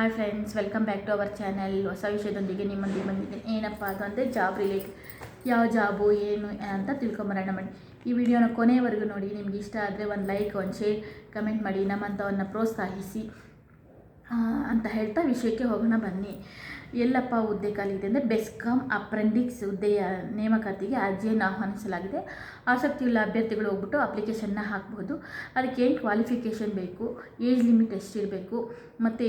Hi friends welcome back to our channel ಹೊಸ ವಿಷಯದೊಂದಿಗೆ ನಿಮ್ಮೊಂದಿಗೆ ಬಂದಿದ್ದೇನೆ. ಏನಪ್ಪ ಅದು ಅಂದರೆ ಜಾಬ್ ರಿಲೇಟ್ ಯಾವ ಜಾಬು ಏನು ಅಂತ ತಿಳ್ಕೊಂಬರೋಣ ಮಾಡಿ ಈ ವಿಡಿಯೋನ ಕೊನೆಯವರೆಗೂ ನೋಡಿ. ನಿಮ್ಗೆ ಇಷ್ಟ ಆದರೆ ಒಂದು ಲೈಕ್ ಒಂದು ಶೇರ್ ಕಮೆಂಟ್ ಮಾಡಿ, ನಮ್ಮಂಥವನ್ನ ಪ್ರೋತ್ಸಾಹಿಸಿ ಅಂತ ಹೇಳ್ತಾ ವಿಷಯಕ್ಕೆ ಹೋಗೋಣ ಬನ್ನಿ. ಎಲ್ಲಪ್ಪ ಹುದ್ದೆ ಖಾಲಿದೆ ಅಂದರೆ ಬೆಸ್ಕಾಂ ಅಪ್ರೆಂಡಿಕ್ಸ್ ಹುದ್ದೆಯ ನೇಮಕಾತಿಗೆ ಅರ್ಜಿಯನ್ನು ಆಹ್ವಾನಿಸಲಾಗಿದೆ. ಆಸಕ್ತಿಯುಳ್ಳ ಅಭ್ಯರ್ಥಿಗಳು ಹೋಗ್ಬಿಟ್ಟು ಅಪ್ಲಿಕೇಶನ್ನ ಹಾಕ್ಬೋದು ಅದಕ್ಕೆ ಏನು ಕ್ವಾಲಿಫಿಕೇಷನ್ ಬೇಕು, ಏಜ್ ಲಿಮಿಟ್ ಎಷ್ಟಿರಬೇಕು, ಮತ್ತು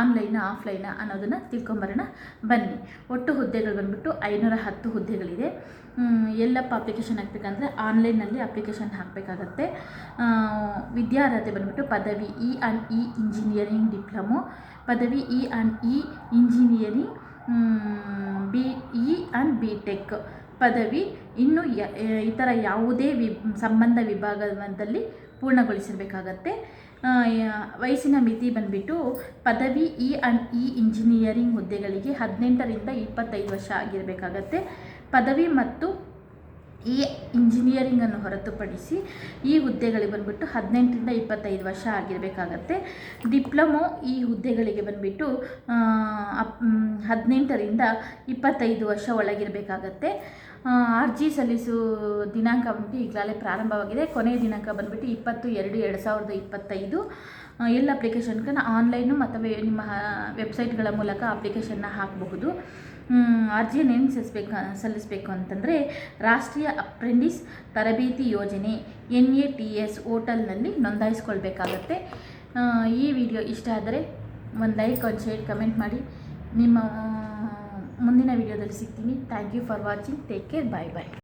ಆನ್ಲೈನ, ಆಫ್ಲೈನ ಅನ್ನೋದನ್ನು ತಿಳ್ಕೊಂಬರೋಣ. ಬನ್ನಿ. ಒಟ್ಟು ಹುದ್ದೆಗಳು ಬಂದ್ಬಿಟ್ಟು ಐನೂರ ಹತ್ತು ಹುದ್ದೆಗಳಿದೆ. ಎಲ್ಲಪ್ಪ ಅಪ್ಲಿಕೇಶನ್ ಹಾಕ್ಬೇಕಂದ್ರೆ ಆನ್ಲೈನಲ್ಲಿ ಅಪ್ಲಿಕೇಶನ್ ಹಾಕಬೇಕಾಗತ್ತೆ. ವಿದ್ಯಾರ್ಹತೆ ಬಂದುಬಿಟ್ಟು ಪದವಿ E and E engineering diploma. ಪದವಿ E and E engineering B, E and B tech ಪದವಿ ಇನ್ನು ಯ- ಇತರ ಯಾವುದೇ ವಿ, ಸಂಬಂಧ ವಿಭಾಗದಲ್ಲಿ ಪೂರ್ಣಗೊಳಿಸಿರಬೇಕಾಗತ್ತೆ. ವಯಸ್ಸಿನ ಮಿತಿ ಬಂದುಬಿಟ್ಟು ಪದವಿ ಇ ಆ್ಯಂಡ್ ಇ ಇಂಜಿನಿಯರಿಂಗ್ ಹುದ್ದೆಗಳಿಗೆ ಹದಿನೆಂಟರಿಂದ ಇಪ್ಪತ್ತೈದು ವರ್ಷ ಆಗಿರಬೇಕಾಗತ್ತೆ. ಪದವಿ ಮತ್ತು ಈ ಇಂಜಿನಿಯರಿಂಗನ್ನು ಹೊರತುಪಡಿಸಿ ಈ ಹುದ್ದೆಗಳಿಗೆ ಬಂದ್ಬಿಟ್ಟು ಹದಿನೆಂಟರಿಂದ ಇಪ್ಪತ್ತೈದು ವರ್ಷ ಆಗಿರಬೇಕಾಗತ್ತೆ. ಡಿಪ್ಲೊಮೊ ಈ ಹುದ್ದೆಗಳಿಗೆ ಬಂದ್ಬಿಟ್ಟು ಅಪ್ ಹದಿನೆಂಟರಿಂದ ಇಪ್ಪತ್ತೈದು ವರ್ಷ ಒಳಗಿರಬೇಕಾಗತ್ತೆ. ಅರ್ಜಿ ಸಲ್ಲಿಸು ದಿನಾಂಕ ಬಂದ್ಬಿಟ್ಟು ಈಗಲೇ ಪ್ರಾರಂಭವಾಗಿದೆ. ಕೊನೆಯ ದಿನಾಂಕ ಬಂದುಬಿಟ್ಟು ಇಪ್ಪತ್ತು ಎರಡು ಎರಡು ಸಾವಿರದ ಇಪ್ಪತ್ತೈದು. ಎಲ್ಲ ಅಪ್ಲಿಕೇಶನ್ಗಳನ್ನ ಆನ್ಲೈನು ಮತ್ತು ನಿಮ್ಮ ವೆಬ್ಸೈಟ್ಗಳ ಮೂಲಕ ಅಪ್ಲಿಕೇಶನ್ನ ಹಾಕಬಹುದು. ಅರ್ಜಿಯನ್ನು ಏನು ಸಲ್ಲಿಸ್ಬೇಕು ಸಲ್ಲಿಸಬೇಕು ಅಂತಂದರೆ ರಾಷ್ಟ್ರೀಯ ಅಪ್ರೆಂಟಿಸ್ ತರಬೇತಿ ಯೋಜನೆ ಎನ್ ಎ ಟಿ ಎಸ್ ಹೋಟೆಲ್ನಲ್ಲಿ ನೋಂದಾಯಿಸ್ಕೊಳ್ಬೇಕಾಗತ್ತೆ. ಈ ವಿಡಿಯೋ ಇಷ್ಟ ಆದರೆ ಒಂದು ಲೈಕ್, ಒಂದು ಶೇರ್, ಕಮೆಂಟ್ ಮಾಡಿ. ನಿಮ್ಮ ಮುಂದಿನ ವಿಡಿಯೋದಲ್ಲಿ ಸಿಗ್ತೀನಿ. Thank you for watching take care bye bye